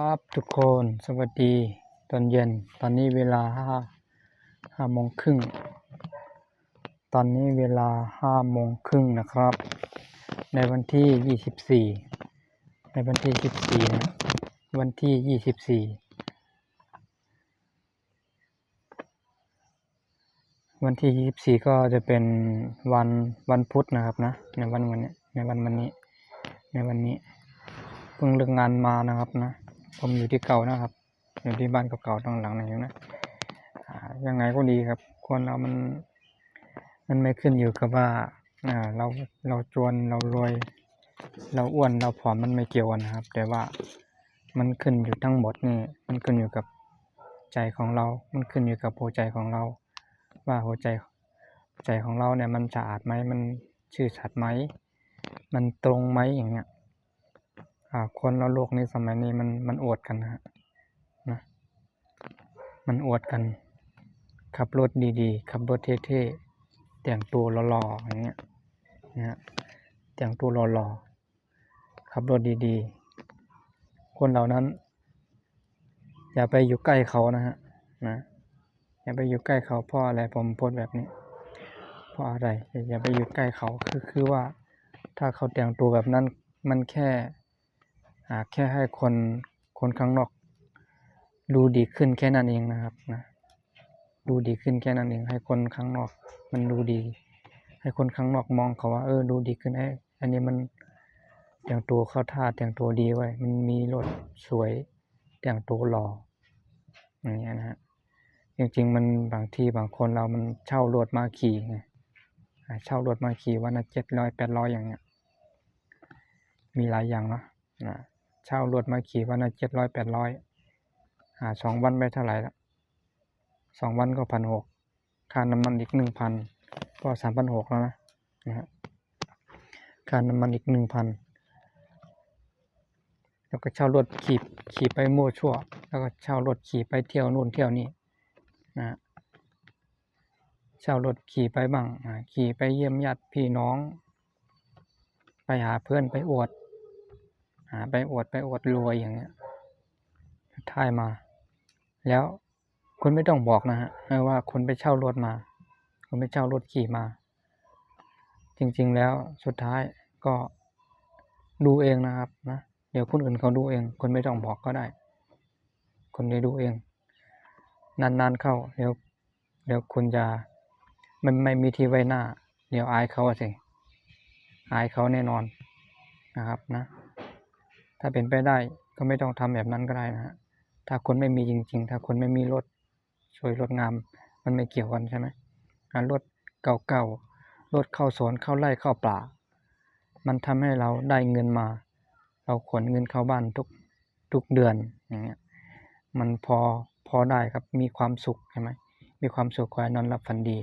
ครับทุกคนสวัสดีตอนเย็นตอนนี้เวลาห้าห้าโมงครึ่งตอนนี้เวลาห้าโมงครึ่งนะครับ ในวันที่ยี่สิบสี่ในวันที่สิบสี่นะวันที่ยี่สิบสี่วันที่ยี่สิบสี่ก็จะเป็นวันวันพุธนะครับนะในวันวันนี้ในวันวันนี้ในวันนี้เพิ่งเลิกงานมานะครับนะ ผมอยู่ที่เก่านะครับ อยู่ที่บ้านเก่าๆตรงหลังนี้นะยังไงก็ดีครับ คนเรามัน มันไม่ขึ้นอยู่กับว่าเราเราจนเรารวย เราอ้วนเราผอมมันไม่เกี่ยวกันะครับ แต่ว่ามันขึ้นอยู่ทั้งหมดนี่มันขึ้นอยู่กับใจของเรา มันขึ้นอยู่กับหัวใจของเรา ว่าหัวใจใจของเราเนี่ยมันสะอาดไหมมันชื่อสัตย์ไหม มันตรงไหมอย่างเงี้ย คนเราโลกนี้สมัยนี้มันมันอวดกันนะฮะนะมันอวดกัน ขับรถดีๆ ขับรถเท่ๆ แต่งตัวหล่อๆอย่างเงี้ยนะแต่งตัวหล่อๆ ขับรถดีๆ คนเหล่านั้น อย่าไปอยู่ใกล้เขานะฮะนะอย่าไปอยู่ใกล้เขาเพราะอะไรผมโพสต์แบบนี้เพราะอะไรอย่าไปอยู่ใกล้เขาคือคือว่าถ้าเขาแต่งตัวแบบนั้นมันแค่ อ่าแค่ให้คนคนข้างนอก ดูดีขึ้นแค่นั้นเองนะครับนะดูดีขึ้นแค่นั้นเอง ให้คนข้างนอก มันดูดี ให้คนข้างนอกมองเขาว่า เออ ดูดีขึ้นไอ้อันนี้มันแต่งตัวเข้าท่าแต่งตัวดีไว้ มันมีรถสวยแต่งตัวหล่ออย่างเงี้ยนะฮะจริงๆมันบางที่บางคนเรามันเช่ารถมาขี่ไงเช่ารถมาขี่วันละเจ็ดร้อยแปดร้อยอย่างเงี้ยมีหลายอย่างเนาะนะ เช่ารถมาขี่วันละเจ็ดร้อยแปดร้อยหาสองวันไปเท่าไหร่ละสองวันก็พันหกค่าน้ำมันอีกหนึ่งพันก็สามพันหกแล้วนะนะฮะค่าน้ำมันอีกหนึ่งพันแล้วก็เช่ารถขี่ขี่ไปมั่วชั่ว แล้วก็เช่ารถขี่ไปเที่ยวนู่นเที่ยวนี่นะเช่ารถขี่ไปบ้างขี่ไปเยี่ยมญาติพี่น้อง ไปหาเพื่อนไปอวดาไปอวดไปอวดรวยอย่างเงี้ยถ่ายมา แล้วคุณไม่ต้องบอกนะฮะว่าคุณไปเช่ารถมา คุณไปเช่ารถขี่มา จริงๆแล้วสุดท้ายก็ดูเองนะครับนะเดี๋ยวคนอื่นเขาดูเองคุณไม่ต้องบอกก็ได้คุณได้ดูเอง นานๆเข้าเดี๋ยวเดี๋ยวคุณจะมันไม่มีที่ไว้หน้า เดี๋ยวอายเขาสิอายเขาแน่นอนนะครับนะ ถ้าเป็นไปได้ก็ไม่ต้องทำแบบนั้นก็ได้นะฮะถ้าคนไม่มีจริง ๆ ถ้าคนไม่มีรถสวยรถงาม มันไม่เกี่ยวกันใช่ไหมอ่ารถเก่าๆรถเข้าสวนเข้าไร่เข้าป่า มันทำให้เราได้เงินมา เราขนเงินเข้าบ้านทุกทุกเดือนอย่างเงี้ยมันพอพอได้ครับมีความสุขใช่ไหมมีความสุขคอยนอนหลับฝันดี